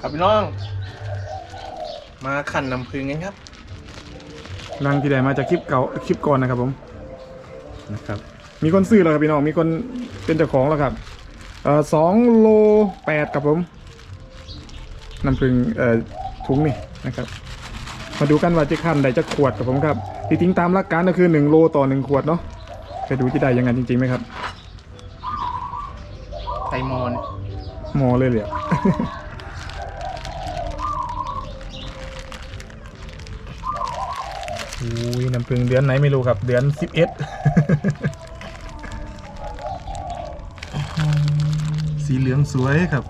ครับพี่น้อง มาขันน้ำพึ่งกันครับรังที่ได้มาจากคลิปเก่าคลิปก่อนนะครับผมนะครับ มีคนซื้อแล้วครับพี่น้องมีคนเป็นเจ้าของแล้วครับเอ่อสองโลแปดครับผมน้ำผึ้งเอ่อถุงนี่นะครับ มาดูกันว่าจะขั้นได้จะขวดครับผมครับที่จริงตามหลักการก็คือหนึ่งโลต่อหนึ่งขวดเนาะไปดูที่ได้ยังไงจริงๆไหมครับไทยมอนหมอเลยเลยอ อุ้ยน้ำผึ้งเดือนไหนไม่รู้ครับ เดือนสิบเอ็ดสีเหลืองสวยครับ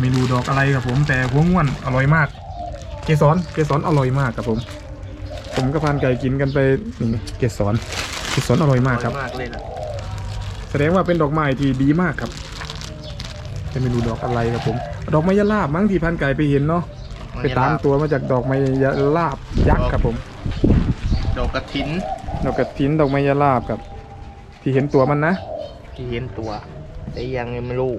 ไม่รู้ดอกอะไรครับผม แต่หัวง่วนอร่อยมาก เกสรเกสรอร่อยมากครับผม ผมกับพานไก่กินกันไปนี่เกสรเกสรอร่อยมากครับ มากเลยล่ะแสดงว่าเป็นดอกไม้ที่ดีมากครับแต่ไม่รู้ดอกอะไรครับผม ดอกไม้ยะลาบมั้งที่พันไก่ไปเห็นเนาะ ไปตามตัวมาจากดอกไม้ยะลาบยักษ์ครับผม ดอกกระถิน ดอกกระถินดอกไม้ยะลาบครับ ที่เห็นตัวมันนะ ที่เห็นตัว แต่ยังไม่รู้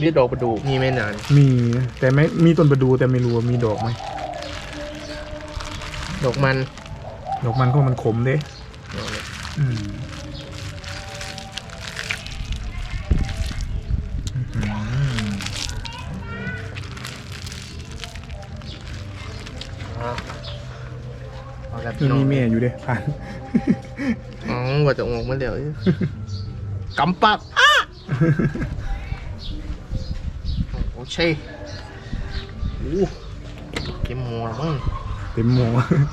นี่ดอกประดู่มีไม่นาน มีนะแต่ไม่มีต้นประดูแต่ไม่รู้ว่ามีดอกไหมดอกมัน ดอกมันก็มันขมเด้ เอาละนี่พี่น้องมีเมียอยู่เด้ผ่าน อ๋อว่าจะออกมาเดี๋ยวกำปักอ้าโอ้ใช่โอ้เก็มมัวแล้วมั้งเต็มหมอ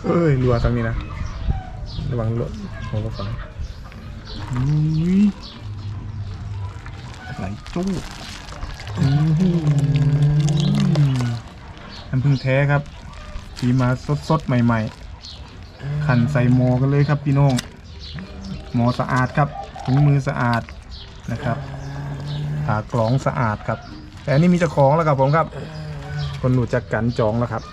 เอ้ยรัวทางนี้นะ ระวังรถหัวกระฝังอุ้ยไหลจู้อื้อหือน้ำพึ่งแท้ครับสีมาสดๆ ใหม่ ๆ ขันใส่หมอกันเลยครับพี่น้องหมอสะอาดครับถุงมือสะอาดนะครับผากรองสะอาดครับ แต่อันนี้มีเจ้าของแล้วครับผมครับ คนหนูจักกันจองแล้วครับ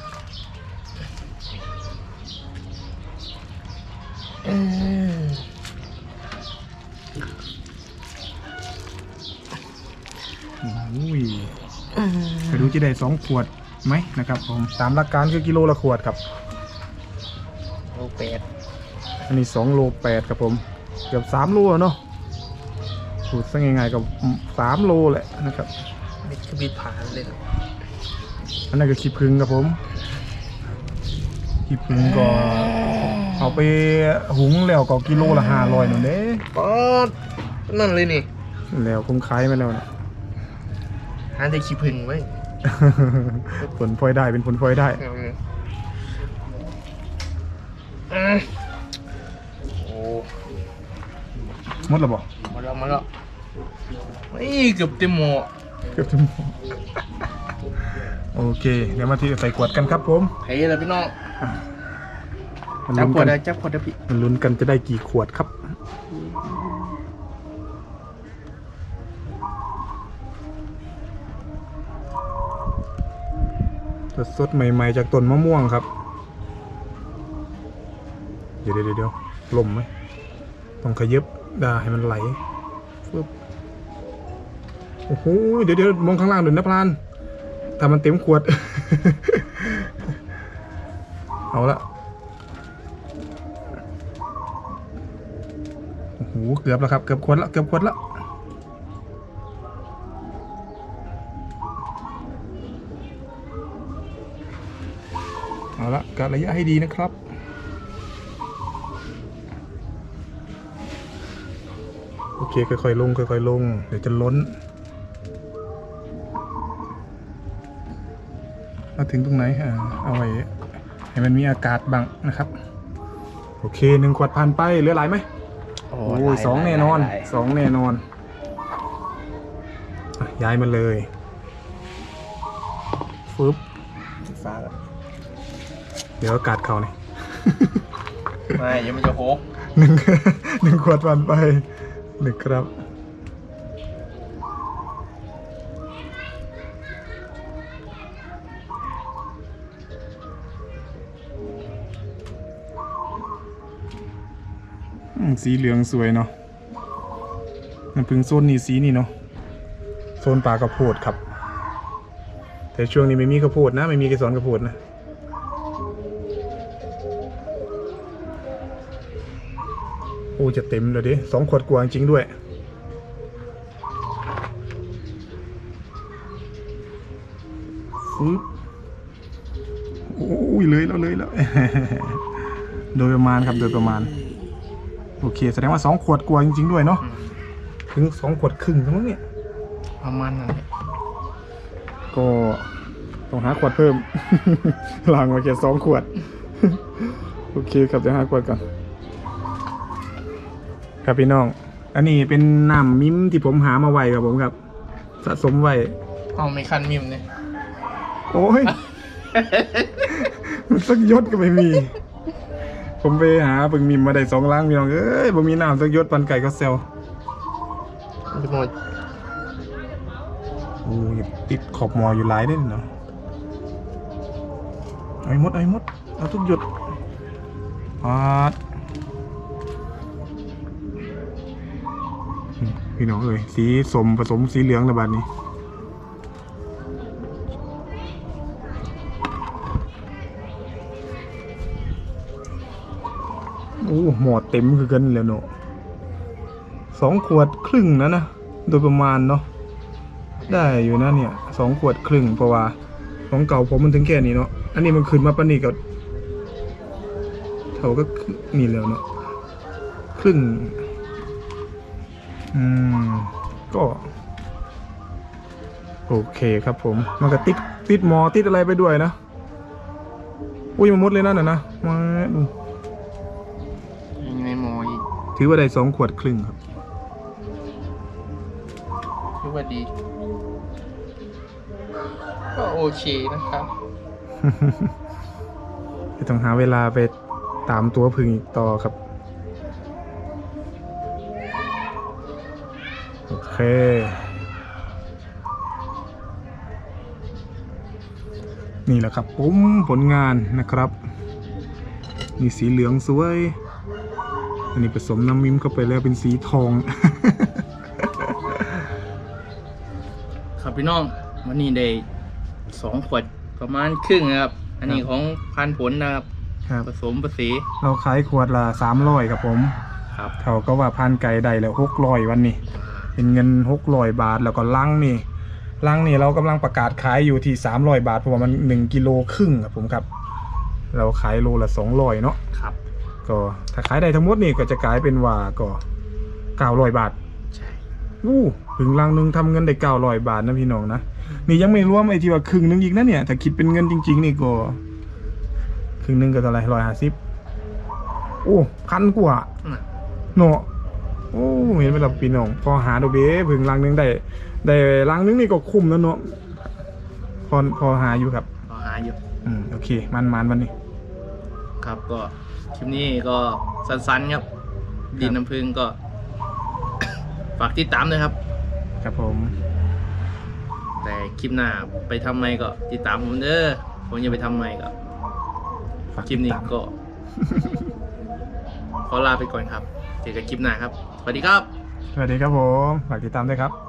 อุ้ยไปดูจะได้สองขวดไหมนะครับผมตามหลักการคือกิโลละขวดครับ โลเป็ดอันนี้สองโลแปดครับผม เกือบสามโลแล้วเนาะพูดซะง่ายๆกับสามโลแหละนะครับนี่คือบิดผ่านเลยนะอันนั้นก็ขี้พึ่งครับผมขี้พึ่งก็เอาไปหุงแล้วก็กิโลละห้าร้อยนั่นเด้ป๊อดนั่นเลยนี่ แล้วผมขายมาแล้วนะหาแต่ขี้ผึ้งไว้ ผลพลอยได้เป็นผลพลอยได้เอาเลยอะ โอ้หมดแล้วบอกมาแล้วมาแล้วเฮ้ยเกือบเต็มหม้อเกือบจะหมดโอเค เดี๋ยวมาที่ใส่ขวดกันครับผมเฮ้ยแล้วพี่น้องมันจับลุ้นขวกัดนได้จับขวดได้พี่มันลุ้นกันจะได้กี่ขวดครับสดๆใหม่ ๆ จากต้นมะม่วงครับเดี๋ยวเดี๋ยวเดี๋ยวลมไหมต้องขยับด้ให้มันไหลฟึบโอ้โหเดี๋ยวเดี๋ยวมองข้างล่างหน่อยนะพลานถ้ามันเต็มขวด เอาละโอ้โหเกือบแล้วครับ เกือบขวดละเกือบขวดละเอาละกะระยะให้ดีนะครับ คค่อยๆลงค่อยๆลง เดี๋ยวจะล้นมาถึงตรงไหนอ่าเอาไว้ให้มันมีอากาศบังนะครับ โอเคหนึ่งขวดผ่านไปเหลือหลายไหมโอ้โอ้ยสองแน่นอนสองแน่นอนอะย้ายมาเลยฟึบฟ้าเดี๋ยวอากาศเข้านี่ไม่ยังไม่จะโหกหนึ่งหนึ่งขวดวันไปห นึ่งครับ สีเหลืองสวยเนาะน้ำพึ่งโซนนี่สีนี่เนาะโซนปลากระโพดครับ แต่ช่วงนี้ไม่มีข้าวโพดนะ ไม่มีเกสรข้าวโพดนะ โอ้จะเต็มเลยดิสองขวดกว่าจริงๆด้วย ฟึบโอ้ยเลยแล้วเลยแล้ว โดยประมาณครับโดยประมาณ โอเค แสดงว่าสองขวดกว่าจริง ๆ ด้วยเนาะอืมถึงสองขวดครึ่งทั้งนั้นเนี่ย ประมาณนั้นแหละก็ต้องหาขวดเพิ่มล้างมาแค่สองขวด โอเคครับเดี๋ยวหาขวดก่อน ครับพี่น้อง อันนี้เป็นน้ำมิ้มที่ผมหามาไว้ครับผมครับ สะสมไว้เอาไม่คันมิมเนี่ยโอ้ยมันสักยศก็ไม่มี ผมไปหาเพิ่งมิมมาได้สองล้างพี่น้องเอ้ยผมมีน้ำสักยศปันไก่ก็เซลจะหมดโอ้ยติดขอบหมออยู่หลายเด้นเนาะเอาให้หมดเอาให้หมดเอาทุกหยดปาด พี่น้องเอ้ยสีสมผสมสีเหลืองระบาดนี้โอ้หมอดเต็มคือกันแล้วเนาะสองขวดครึ่งนะนะโดยประมาณเนาะได้อยู่นะเนี่ยสองขวดครึ่งเพราะว่าของเก่าผมมันถึงแค่นี้เนาะอันนี้มันขึ้นมาปนนีกับเท่าก็นี่แล้วเนาะครึ่ง อืม ก็ โอเคครับผม มันก็ติดติดหมอติดอะไรไปด้วยนะ อุ้ยมันมุดเลยนั่นน่ะนะมาดูยังไงหมออีกถือว่าได้สองขวดครึ่งครับคิดว่าดี ก็โอเคนะครับ จะต้องหาเวลาไปตามตัวพึ่งอีกต่อครับ เค นี่แหละครับผมผลงานนะครับนี่สีเหลืองสวย อันนี้ผสมน้ำมิมเข้าไปแล้วเป็นสีทอง ครับพี่น้องวันนี้ได้สองขวดประมาณครึ่งนะครับ อันนี้ของพันผลนะครับครับ ผสมภาษีเราขายขวดละสามร้อยครับผม ครับ เขาก็ว่าพันไก่ได้แล้วหกร้อยวันนี้ เป็นเงินหกร้อยบาทแล้วก็ลังนี่ลังนี่เรากำลังประกาศขายอยู่ที่สามร้อยบาทเพราะว่ามันหนึ่งกิโลครึ่งครับผมครับ เราขายโลละสองร้อยเนาะครับ ก็ถ้าขายได้ทั้งหมดนี่ก็จะกลายเป็นว่าก็เก้าร้อยบาทใช่อู้ถึงลังหนึงทำเงินได้เก้าร้อยบาทนะพี่น้องนะนี่ยังไม่รวมไอ้ที่ว่าครึ่งหนึงอีกนะเนี่ยถ้าคิดเป็นเงินจริง ๆ นี่ก็ครึ่งหนึงก็เท่าไหร่ร้อยห้าสิบโอ้พันกว่าน่ะเนาะโอ้เห็นไหมล่ะพี่น้องพอหาดูเบ้ผึ่งลังนึงได้ได้ลังนึงนี่ก็คุ้มแล้วเนาะพอพอหาอยู่ครับก็หาอยู่อืมโอเค มันมันวันนี้ ครับก็คลิปนี้ก็สั้นๆครับ ดินน้ำพึ่งก็ ฝากติดตามด้วยครับ ครับผม แต่คลิปหน้าไปทำไมก็ติดตามผมเด้อผมจะไปทำไมก็ฝากคลิปนี้ติดตามก็ขอลาไปก่อนครับ เจอกันคลิปหน้าครับส วัสดีครับ สวัสดีครับผม ฝากติดตามด้วยครับ